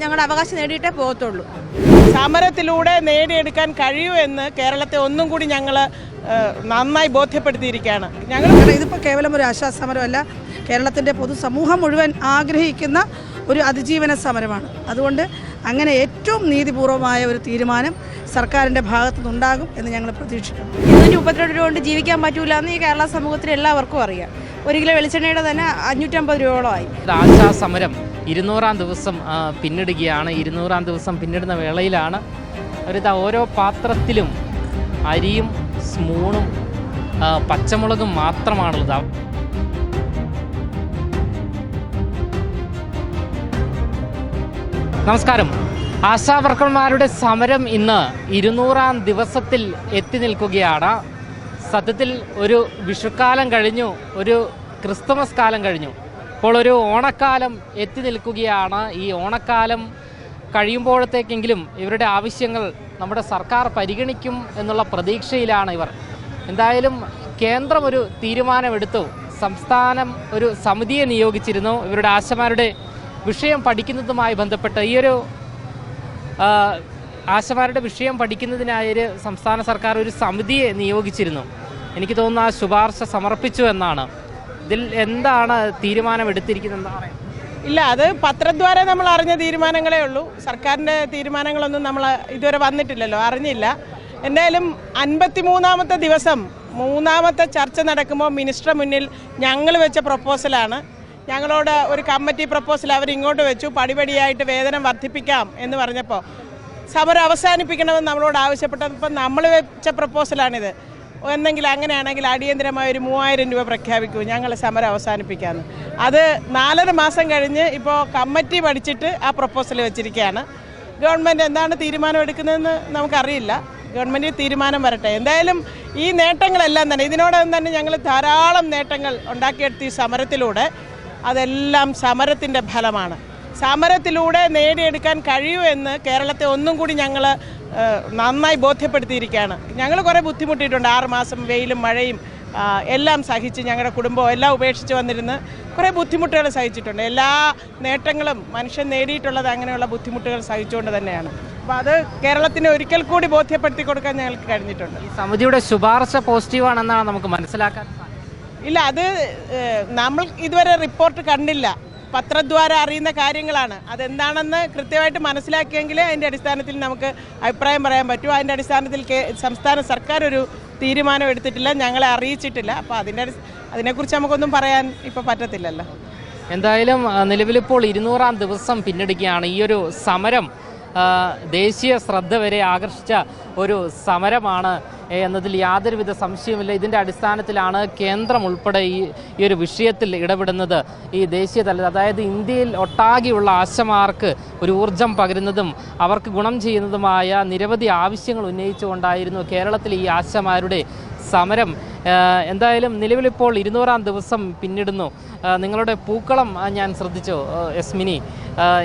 ഞങ്ങളുടെ അവകാശം നേടിയിട്ടേ പോകത്തുള്ളൂ. സമരത്തിലൂടെ നേടിയെടുക്കാൻ കഴിയൂ എന്ന് കേരളത്തെ ഒന്നും കൂടി ഞങ്ങൾ നന്നായി ബോധ്യപ്പെടുത്തിയിരിക്കുകയാണ്. ഞങ്ങൾ ഇതിപ്പോൾ കേവലം ഒരു ആശാസമരമല്ല കേരളത്തിന്റെ പൊതുസമൂഹം മുഴുവൻ ആഗ്രഹിക്കുന്ന ഒരു അതിജീവന സമരമാണ്. അതുകൊണ്ട് അങ്ങനെ ഏറ്റവും നീതിപൂർവമായ ഒരു തീരുമാനം സർക്കാരിന്റെ ഭാഗത്തു നിന്നുണ്ടാകും എന്ന് ഞങ്ങൾ പ്രതീക്ഷിക്കുന്നു. ഇരുന്നൂറ്റി മുപ്പത്തിരണ്ട് രൂപ കൊണ്ട് ജീവിക്കാൻ പറ്റൂല എന്ന് ഈ കേരള സമൂഹത്തിൽ എല്ലാവർക്കും അറിയാം. ഒരു കിലോ വെളിച്ചെണ്ണയുടെ തന്നെ അഞ്ഞൂറ്റമ്പത് രൂപയോളമായി. ഇത് ആശാ സമരം ഇരുന്നൂറാം ദിവസം പിന്നിടുകയാണ്. ഇരുന്നൂറാം ദിവസം പിന്നിടുന്ന വേളയിലാണ് അവരിതാ ഓരോ പാത്രത്തിലും അരിയും സ്മൂണും പച്ചമുളകും മാത്രമാണുള്ളത്. നമസ്കാരം. ആശാ വർക്കർമാരുടെ സമരം ഇന്ന് ഇരുന്നൂറാം ദിവസത്തിൽ എത്തി നിൽക്കുകയാണ്. സത്യത്തിൽ ഒരു വിഷുക്കാലം കഴിഞ്ഞു ഒരു ക്രിസ്തുമസ് കാലം കഴിഞ്ഞു. ഇപ്പോൾ ഒരു ഓണക്കാലം എത്തി നിൽക്കുകയാണ്. ഈ ഓണക്കാലം കഴിയുമ്പോഴത്തേക്കെങ്കിലും ഇവരുടെ ആവശ്യങ്ങൾ നമ്മുടെ സർക്കാർ പരിഗണിക്കും എന്നുള്ള പ്രതീക്ഷയിലാണ് ഇവർ. എന്തായാലും കേന്ദ്രം ഒരു തീരുമാനമെടുത്തു. സംസ്ഥാനം ഒരു സമിതിയെ നിയോഗിച്ചിരുന്നു. ഇവരുടെ ആശമാരുടെ വിഷയം പഠിക്കുന്നതുമായി ബന്ധപ്പെട്ട് ഈ ഒരു ആശമാരുടെ വിഷയം പഠിക്കുന്നതിനായി ഒരു സംസ്ഥാന സർക്കാർ ഒരു സമിതിയെ നിയോഗിച്ചിരുന്നു. എനിക്ക് തോന്നുന്നു ആ ശുപാർശ സമർപ്പിച്ചു എന്നാണ്. ഇതിൽ എന്താണ് തീരുമാനം എടുത്തിരിക്കുന്നത് ഇല്ല അത് പത്രദ്വാര നമ്മൾ അറിഞ്ഞ തീരുമാനങ്ങളേ ഉള്ളൂ. സർക്കാരിന്റെ തീരുമാനങ്ങളൊന്നും നമ്മൾ ഇതുവരെ വന്നിട്ടില്ലല്ലോ അറിഞ്ഞില്ല. എന്തായാലും അൻപത്തി മൂന്നാമത്തെ ദിവസം മൂന്നാമത്തെ ചർച്ച നടക്കുമ്പോൾ മിനിസ്റ്റർ മുന്നിൽ ഞങ്ങൾ വെച്ച പ്രപ്പോസലാണ്. ഞങ്ങളോട് ഒരു കമ്മിറ്റി പ്രപ്പോസൽ അവർ ഇങ്ങോട്ട് വെച്ചു. പടിപടിയായിട്ട് വേതനം വർദ്ധിപ്പിക്കാം എന്ന് പറഞ്ഞപ്പോൾ സമരം അവസാനിപ്പിക്കണമെന്ന് നമ്മളോട് ആവശ്യപ്പെട്ടപ്പോൾ നമ്മൾ വെച്ച പ്രപ്പോസലാണിത്. എന്തെങ്കിലും അങ്ങനെയാണെങ്കിൽ അടിയന്തരമായ ഒരു മൂവായിരം രൂപ പ്രഖ്യാപിക്കൂ. ഞങ്ങൾ സമരം അവസാനിപ്പിക്കാമെന്ന് അത് നാലര മാസം കഴിഞ്ഞ് ഇപ്പോൾ കമ്മിറ്റി പഠിച്ചിട്ട് ആ പ്രപ്പോസൽ വെച്ചിരിക്കുകയാണ് ഗവൺമെന്റ് എന്താണ് തീരുമാനം എടുക്കുന്നതെന്ന് നമുക്കറിയില്ല. ഗവൺമെന്റ് തീരുമാനം വരട്ടെ. എന്തായാലും ഈ നേട്ടങ്ങളെല്ലാം തന്നെ ഇതിനോടൊപ്പം തന്നെ ഞങ്ങൾ ധാരാളം നേട്ടങ്ങൾ ഉണ്ടാക്കിയെടുത്ത ഈ സമരത്തിലൂടെ. അതെല്ലാം സമരത്തിന്റെ ഫലമാണ്. സമരത്തിലൂടെ നേടിയെടുക്കാൻ കഴിയൂ എന്ന് കേരളത്തെ ഒന്നും കൂടി ഞങ്ങൾ നന്നായി ബോധ്യപ്പെടുത്തിയിരിക്കുകയാണ്. ഞങ്ങൾ കുറേ ബുദ്ധിമുട്ടിയിട്ടുണ്ട്. ആറുമാസം വെയിലും മഴയും എല്ലാം സഹിച്ച് ഞങ്ങളുടെ കുടുംബം എല്ലാം ഉപേക്ഷിച്ച് വന്നിരുന്ന് കുറേ ബുദ്ധിമുട്ടുകൾ സഹിച്ചിട്ടുണ്ട്. എല്ലാ നേട്ടങ്ങളും മനുഷ്യൻ നേടിയിട്ടുള്ളത് അങ്ങനെയുള്ള ബുദ്ധിമുട്ടുകൾ സഹിച്ചുകൊണ്ട് തന്നെയാണ്. അപ്പോൾ അത് കേരളത്തിന് ഒരിക്കൽ കൂടി ബോധ്യപ്പെടുത്തി കൊടുക്കാൻ ഞങ്ങൾക്ക് കഴിഞ്ഞിട്ടുണ്ട്. ഈ സമിതിയുടെ ശുപാർശ പോസിറ്റീവാണെന്നാണ് നമുക്ക് മനസ്സിലാക്കാൻ. ഇല്ല അത് നമ്മൾ ഇതുവരെ റിപ്പോർട്ട് കണ്ടില്ല. പത്രദ്വാര അറിയുന്ന കാര്യങ്ങളാണ്. അതെന്താണെന്ന് കൃത്യമായിട്ട് മനസ്സിലാക്കിയെങ്കിൽ അതിന്റെ അടിസ്ഥാനത്തിൽ നമുക്ക് അഭിപ്രായം പറയാൻ പറ്റും. അതിന്റെ അടിസ്ഥാനത്തിൽ സംസ്ഥാന സർക്കാർ ഒരു തീരുമാനം എടുത്തിട്ടില്ല ഞങ്ങളെ അറിയിച്ചിട്ടില്ല. അപ്പോൾ അതിന്റെ അതിനെക്കുറിച്ച് നമുക്കൊന്നും പറയാൻ ഇപ്പോൾ പറ്റത്തില്ലല്ലോ. എന്തായാലും നിലവിലിപ്പോൾ ഇരുന്നൂറാം ദിവസം പിന്നിടുകയാണ് ഈ ഒരു സമരം. ദേശീയ ശ്രദ്ധ വരെ ആകർഷിച്ച ഒരു സമരമാണ് എന്നതിൽ യാതൊരുവിധ സംശയവുമില്ല. ഇതിന്റെ അടിസ്ഥാനത്തിലാണ് കേന്ദ്രം ഉൾപ്പെടെ ഈ ഈ ഒരു വിഷയത്തിൽ ഇടപെടുന്നത്. ഈ ദേശീയ തലത്തിൽ അതായത് ഇന്ത്യയിൽ ഒട്ടാകെയുള്ള ആശമാർക്ക് ഒരു ഊർജം പകരുന്നതും അവർക്ക് ഗുണം ചെയ്യുന്നതുമായ നിരവധി ആവശ്യങ്ങൾ ഉന്നയിച്ചുകൊണ്ടായിരുന്നു കേരളത്തിൽ ഈ ആശമാരുടെ സമരം. എന്തായാലും നിലവിലിപ്പോൾ ഇരുന്നൂറാം ദിവസം പിന്നിടുന്നു. നിങ്ങളുടെ പൂക്കളം ഞാൻ ശ്രദ്ധിച്ചു യസ്മിനി?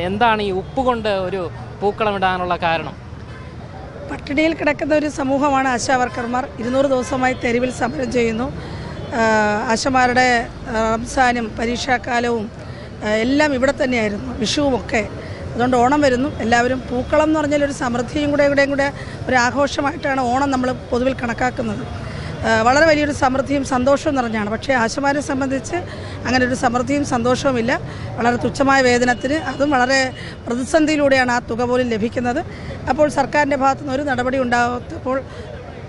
എന്താണ് ഈ ഉപ്പ് കൊണ്ട് ഒരു പൂക്കളം ഇടാനുള്ള കാരണം? പട്ടിണിയിൽ കിടക്കുന്ന ഒരു സമൂഹമാണ് ആശാ വർക്കർമാർ. ഇരുന്നൂറ് ദിവസമായി തെരുവിൽ സമരം ചെയ്യുന്നു. ആശമാരുടെ റംസാനും പരീക്ഷാക്കാലവും എല്ലാം ഇവിടെ തന്നെയായിരുന്നു. വിഷുവുമൊക്കെ. അതുകൊണ്ട് ഓണം വരുന്നു. എല്ലാവരും പൂക്കളം എന്ന് പറഞ്ഞാൽ ഒരു സമൃദ്ധിയും കൂടെ ഇവിടെയും കൂടെ ഒരു ആഘോഷമായിട്ടാണ് ഓണം നമ്മൾ പൊതുവിൽ കണക്കാക്കുന്നത്. വളരെ വലിയൊരു സമൃദ്ധിയും സന്തോഷവും നിറഞ്ഞാണ്. പക്ഷേ ആശമാരെ സംബന്ധിച്ച് അങ്ങനെ ഒരു സമൃദ്ധിയും സന്തോഷവുമില്ല. വളരെ തുച്ഛമായ വേതനത്തിന് അതും വളരെ പ്രതിസന്ധിയിലൂടെയാണ് ആ തുക പോലും ലഭിക്കുന്നത്. അപ്പോൾ സർക്കാരിന്റെ ഭാഗത്തുനിന്ന് ഒരു നടപടി ഉണ്ടാകാത്തപ്പോൾ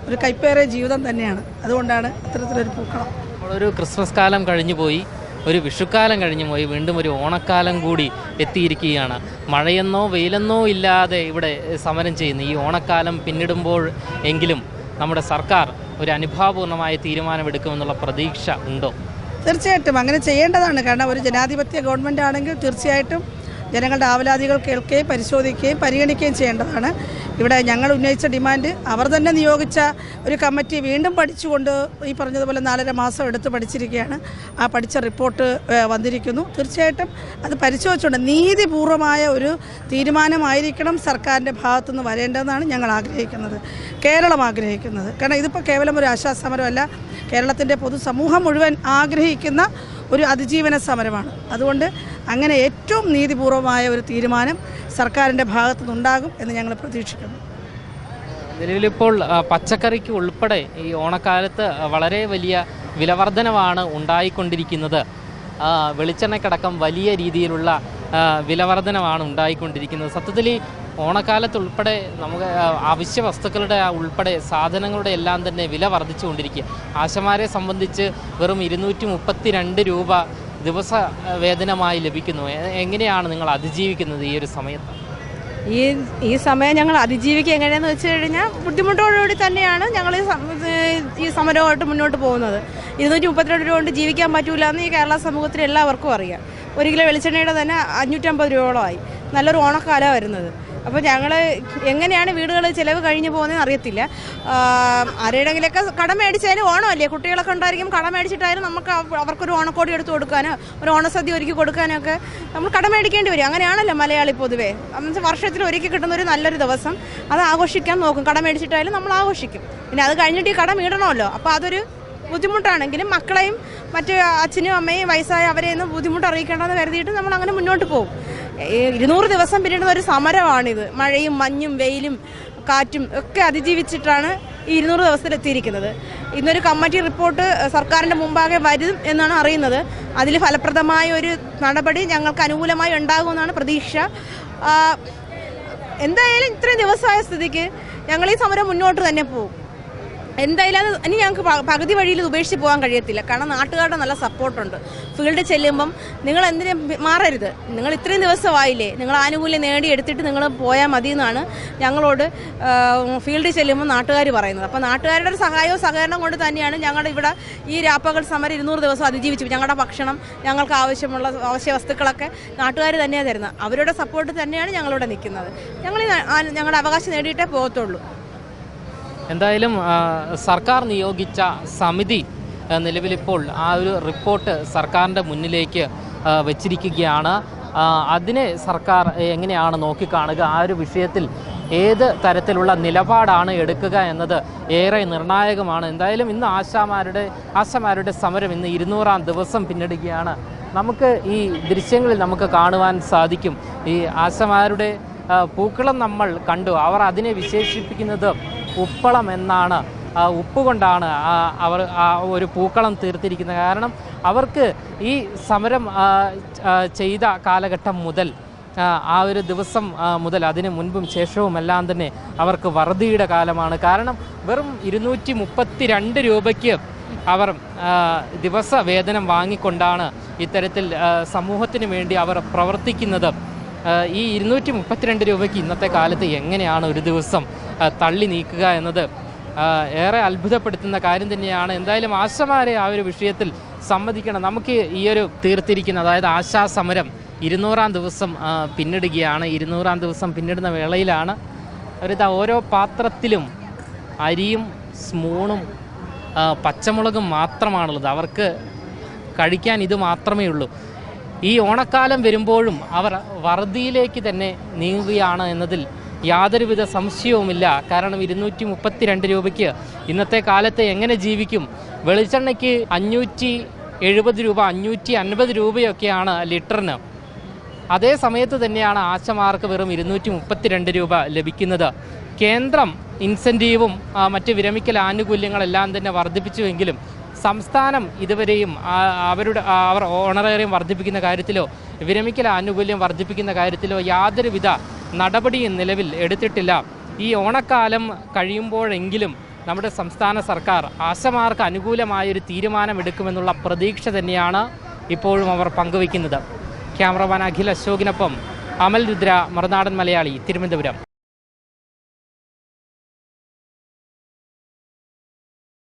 ഒരു കൈപ്പേറിയ ജീവിതം തന്നെയാണ്. അതുകൊണ്ടാണ് അത്തരത്തിലൊരു പൂക്കളം. ഒരു ക്രിസ്മസ് കാലം കഴിഞ്ഞു പോയി ഒരു വിഷുക്കാലം കഴിഞ്ഞു പോയി വീണ്ടും ഒരു ഓണക്കാലം കൂടി എത്തിയിരിക്കുകയാണ്. മഴയെന്നോ വെയിലെന്നോ ഇല്ലാതെ ഇവിടെ സമരം ചെയ്യുന്നു ഈ ഓണക്കാലം പിന്നിടുമ്പോൾ എങ്കിലും നമ്മുടെ സർക്കാർ ഒരു അനുഭാവപൂർണമായ തീരുമാനമെടുക്കുമെന്നുള്ള പ്രതീക്ഷ ഉണ്ടോ? തീർച്ചയായിട്ടും. അങ്ങനെ ചെയ്യേണ്ടതാണ്. കാരണം ഒരു ജനാധിപത്യ ഗവൺമെന്റ് ആണെങ്കിൽ തീർച്ചയായിട്ടും ജനങ്ങളുടെ ആവലാതികൾ കേൾക്കുകയും പരിശോധിക്കുകയും പരിഗണിക്കുകയും ചെയ്യേണ്ടതാണ്. ഇവിടെ ഞങ്ങൾ ഉന്നയിച്ച ഡിമാൻഡ് അവർ തന്നെ നിയോഗിച്ച ഒരു കമ്മിറ്റി വീണ്ടും പഠിച്ചുകൊണ്ട് ഈ പറഞ്ഞതുപോലെ നാലര മാസം എടുത്ത് പഠിച്ചിരിക്കുകയാണ്. ആ പഠിച്ച റിപ്പോർട്ട് വന്നിരിക്കുന്നു. തീർച്ചയായിട്ടും അത് പരിശോധിച്ചുകൊണ്ട് നീതിപൂർവമായ ഒരു തീരുമാനമായിരിക്കണം സർക്കാരിന്റെ ഭാഗത്തുനിന്ന് വരേണ്ടതെന്നാണ് ഞങ്ങൾ ആഗ്രഹിക്കുന്നത്. കേരളം ആഗ്രഹിക്കുന്നത്. കാരണം ഇതിപ്പോൾ കേവലം ഒരു ആശാസമരമല്ല. കേരളത്തിന്റെ പൊതുസമൂഹം മുഴുവൻ ആഗ്രഹിക്കുന്ന ഒരു അതിജീവന സമരമാണ്. അതുകൊണ്ട് അങ്ങനെ ഏറ്റവും നീതിപൂർവമായ ഒരു തീരുമാനം സർക്കാരിന്റെ ഭാഗത്തു നിന്നുണ്ടാകും എന്ന് ഞങ്ങൾ പ്രതീക്ഷിക്കുന്നു. നിലവിലിപ്പോൾ പച്ചക്കറിക്ക് ഉൾപ്പെടെ ഈ ഓണക്കാലത്ത് വളരെ വലിയ വിലവർധനവാണ് ഉണ്ടായിക്കൊണ്ടിരിക്കുന്നത്. വെളിച്ചെണ്ണയ്ക്കടക്കം വലിയ രീതിയിലുള്ള ആ, വിലവർധനവാണ് ഉണ്ടായിക്കൊണ്ടിരിക്കുന്നത്. സത്യത്തിൽ ഈ ഓണക്കാലത്ത് ഉൾപ്പെടെ നമുക്ക് അവശ്യ വസ്തുക്കളുടെ ഉൾപ്പെടെ സാധനങ്ങളുടെ എല്ലാം തന്നെ വില വർദ്ധിച്ചുകൊണ്ടിരിക്കുക. ആശമാരെ സംബന്ധിച്ച് വെറും ഇരുന്നൂറ്റി മുപ്പത്തി രണ്ട് രൂപ ദിവസ വേതനമായി ലഭിക്കുന്നു. എങ്ങനെയാണ് നിങ്ങൾ അതിജീവിക്കുന്നത് ഈ ഒരു സമയത്ത്? ഈ ഈ സമയം ഞങ്ങൾ അതിജീവിക്കുക എങ്ങനെയാണെന്ന് വെച്ച് കഴിഞ്ഞാൽ ബുദ്ധിമുട്ടോടുകൂടി തന്നെയാണ് ഞങ്ങൾ ഈ സമരമായിട്ട് മുന്നോട്ട് പോകുന്നത്. ഇരുന്നൂറ്റി മുപ്പത്തിരണ്ട് രൂപ കൊണ്ട് ജീവിക്കാൻ പറ്റൂല എന്ന് ഈ കേരള സമൂഹത്തിൽ എല്ലാവർക്കും അറിയാം. ഒരു കിലോ വെളിച്ചെണ്ണയുടെ തന്നെ അഞ്ഞൂറ്റമ്പത് രൂപയോളമായി. നല്ലൊരു ഓണക്കാലം വരുന്നത്. അപ്പോൾ ഞങ്ങൾ എങ്ങനെയാണ് വീടുകൾ ചിലവ് കഴിഞ്ഞു പോകുന്നതെന്ന് അറിയത്തില്ല. ആരുടെങ്കിലൊക്കെ കടം മേടിച്ചാലും ഓണമല്ലേ? കുട്ടികളൊക്കെ ഉണ്ടായിരിക്കും കടം മേടിച്ചിട്ടായാലും നമുക്ക് അവർക്കൊരു ഓണക്കോടി എടുത്ത് കൊടുക്കാനോ ഒരു ഓണസദ്യ ഒരുക്കി കൊടുക്കാനോ ഒക്കെ നമ്മൾ കടം മേടിക്കേണ്ടി വരും. അങ്ങനെയാണല്ലോ മലയാളി പൊതുവേ. എന്നുവെച്ചാൽ വർഷത്തിൽ ഒരുക്കി കിട്ടുന്ന ഒരു നല്ലൊരു ദിവസം. അത് ആഘോഷിക്കാൻ നോക്കും. കടം മേടിച്ചിട്ടായാലും നമ്മൾ ആഘോഷിക്കും. പിന്നെ അത് കഴിഞ്ഞിട്ട് ഈ കടം ഇടണമല്ലോ അപ്പോൾ അതൊരു ബുദ്ധിമുട്ടാണെങ്കിലും മക്കളെയും മറ്റ് അച്ഛനും അമ്മയും വയസ്സായ അവരെ ഒന്നും ബുദ്ധിമുട്ട് അറിയിക്കേണ്ടെന്ന് കരുതിയിട്ട് നമ്മൾ അങ്ങനെ മുന്നോട്ട് പോകും. ഇരുന്നൂറ് ദിവസം പിന്നിടുന്ന ഒരു സമരമാണിത്. മഴയും മഞ്ഞും വെയിലും കാറ്റും ഒക്കെ അതിജീവിച്ചിട്ടാണ് ഈ ഇരുന്നൂറ് ദിവസത്തിൽ എത്തിയിരിക്കുന്നത്. ഇന്നൊരു കമ്മിറ്റി റിപ്പോർട്ട് സർക്കാരിന്റെ മുമ്പാകെ വരും എന്നാണ് അറിയുന്നത്. അതിൽ ഫലപ്രദമായ ഒരു നടപടി ഞങ്ങൾക്ക് അനുകൂലമായി ഉണ്ടാകുമെന്നാണ് പ്രതീക്ഷ. എന്തായാലും ഇത്രയും ദിവസമായ സ്ഥിതിക്ക് ഞങ്ങൾ ഈ സമരം മുന്നോട്ട് തന്നെ പോകും. എന്തായാലും ഇനി ഞങ്ങൾക്ക് പകുതി വഴിയിൽ ഉപേക്ഷിച്ച് പോകാൻ കഴിയത്തില്ല. കാരണം നാട്ടുകാരുടെ നല്ല സപ്പോർട്ടുണ്ട്. ഫീൽഡ് ചെല്ലുമ്പം നിങ്ങൾ എന്തിനും മാറരുത്. നിങ്ങൾ ഇത്രയും ദിവസമായില്ലേ? നിങ്ങൾ ആനുകൂല്യം നേടിയെടുത്തിട്ട് നിങ്ങൾ പോയാൽ മതി എന്നാണ് ഞങ്ങളോട് ഫീൽഡിൽ ചെല്ലുമ്പോൾ നാട്ടുകാർ പറയുന്നത്. അപ്പോൾ നാട്ടുകാരുടെ ഒരു സഹായവും സഹകരണം കൊണ്ട് തന്നെയാണ് ഞങ്ങളുടെ ഇവിടെ ഈ രാപ്പകൽ സമരം ഇരുന്നൂറ് ദിവസം അതിജീവിച്ചു. ഞങ്ങളുടെ ഭക്ഷണം ഞങ്ങൾക്ക് ആവശ്യമുള്ള അവശ്യ വസ്തുക്കളൊക്കെ നാട്ടുകാർ തന്നെയാണ് തരുന്നത്. അവരുടെ സപ്പോർട്ട് തന്നെയാണ് ഞങ്ങളിവിടെ നിൽക്കുന്നത്. ഞങ്ങൾ ഞങ്ങളുടെ അവകാശം നേടിയിട്ടേ പോകത്തുള്ളൂ. എന്തായാലും സർക്കാർ നിയോഗിച്ച സമിതി നിലവിലിപ്പോൾ ആ ഒരു റിപ്പോർട്ട് സർക്കാരിന്റെ മുന്നിലേക്ക് വച്ചിരിക്കുകയാണ്. അതിനെ സർക്കാർ എങ്ങനെയാണ് നോക്കിക്കാണുക? ആ ഒരു വിഷയത്തിൽ ഏത് തരത്തിലുള്ള നിലപാടാണ് എടുക്കുക എന്നത് ഏറെ നിർണായകമാണ്. എന്തായാലും ഇന്ന് ആശാമാരുടെ ആശാമാരുടെ സമരം ഇന്ന് ഇരുന്നൂറാം ദിവസം പിന്നിടുകയാണ്. നമുക്ക് ഈ ദൃശ്യങ്ങളിൽ നമുക്ക് കാണുവാൻ സാധിക്കും. ഈ ആശമാരുടെ പൂക്കളം നമ്മൾ കണ്ടു. അവർ അതിനെ വിശേഷിപ്പിക്കുന്നത് ഉപ്പളം എന്നാണ് ഉപ്പ് കൊണ്ടാണ് അവർ ഒരു പൂക്കളം തീർത്തിരിക്കുന്നത്. കാരണം അവർക്ക് ഈ സമരം ചെയ്ത കാലഘട്ടം മുതൽ ആ, ഒരു ദിവസം മുതൽ അതിന് മുൻപും ശേഷവും എല്ലാം തന്നെ അവർക്ക് വറുതിയുടെ കാലമാണ്. കാരണം വെറും ഇരുന്നൂറ്റി മുപ്പത്തി രണ്ട് രൂപയ്ക്ക് അവർ ദിവസ വേതനം വാങ്ങിക്കൊണ്ടാണ് ഇത്തരത്തിൽ സമൂഹത്തിന് വേണ്ടി അവർ പ്രവർത്തിക്കുന്നത്. ഈ ഇരുന്നൂറ്റി മുപ്പത്തിരണ്ട് രൂപയ്ക്ക് ഇന്നത്തെ കാലത്ത് എങ്ങനെയാണ് ഒരു ദിവസം തള്ളി നീക്കുക എന്നത്? ഏറെ അത്ഭുതപ്പെടുത്തുന്ന കാര്യം തന്നെയാണ്. എന്തായാലും ആശമാരെ ആ ഒരു വിഷയത്തിൽ സമ്മതിക്കണം. നമുക്ക് ഈ ഒരു തീർത്തിരിക്കുന്ന അതായത് ആശാസമരം ഇരുന്നൂറാം ദിവസം പിന്നിടുകയാണ്. ഇരുന്നൂറാം ദിവസം പിന്നിടുന്ന വേളയിലാണ് അവരിതാ ഓരോ പാത്രത്തിലും അരിയും സ്മൂണും പച്ചമുളകും മാത്രമാണുള്ളത്. അവർക്ക് കഴിക്കാൻ ഇത് മാത്രമേ ഉള്ളൂ ഈ ഓണക്കാലം വരുമ്പോഴും അവർ വറുതിയിലേക്ക് തന്നെ നീങ്ങുകയാണ് എന്നതിൽ യാതൊരുവിധ സംശയവുമില്ല. കാരണം ഇരുന്നൂറ്റി മുപ്പത്തിരണ്ട് രൂപയ്ക്ക് ഇന്നത്തെ കാലത്ത് എങ്ങനെ ജീവിക്കും? വെളിച്ചെണ്ണയ്ക്ക് അഞ്ഞൂറ്റി എഴുപത് രൂപ അഞ്ഞൂറ്റി അൻപത് രൂപയൊക്കെയാണ് ലിറ്ററിന്. അതേ സമയത്ത് തന്നെയാണ് ആശമാർക്ക് വെറും ഇരുന്നൂറ്റി മുപ്പത്തിരണ്ട് രൂപ ലഭിക്കുന്നത്. കേന്ദ്രം ഇൻസെന്റീവും മറ്റ് വിരമിക്കൽ ആനുകൂല്യങ്ങളെല്ലാം തന്നെ വർദ്ധിപ്പിച്ചുവെങ്കിലും സംസ്ഥാനം ഇതുവരെയും അവരുടെ അവർ ഓണറേറിയം വർദ്ധിപ്പിക്കുന്ന കാര്യത്തിലോ വിരമിക്കൽ ആനുകൂല്യം വർദ്ധിപ്പിക്കുന്ന കാര്യത്തിലോ യാതൊരുവിധ നടപടിയും നിലവിൽ എടുത്തിട്ടില്ല. ഈ ഓണക്കാലം കഴിയുമ്പോഴെങ്കിലും നമ്മുടെ സംസ്ഥാന സർക്കാർ ആശമാർക്ക് അനുകൂലമായൊരു തീരുമാനമെടുക്കുമെന്നുള്ള പ്രതീക്ഷ തന്നെയാണ് ഇപ്പോഴും അവർ പങ്കുവയ്ക്കുന്നത്. ക്യാമറമാൻ അഖിൽ അശോകിനൊപ്പം അമൽ രുദ്ര മറുനാടൻ മലയാളി തിരുവനന്തപുരം.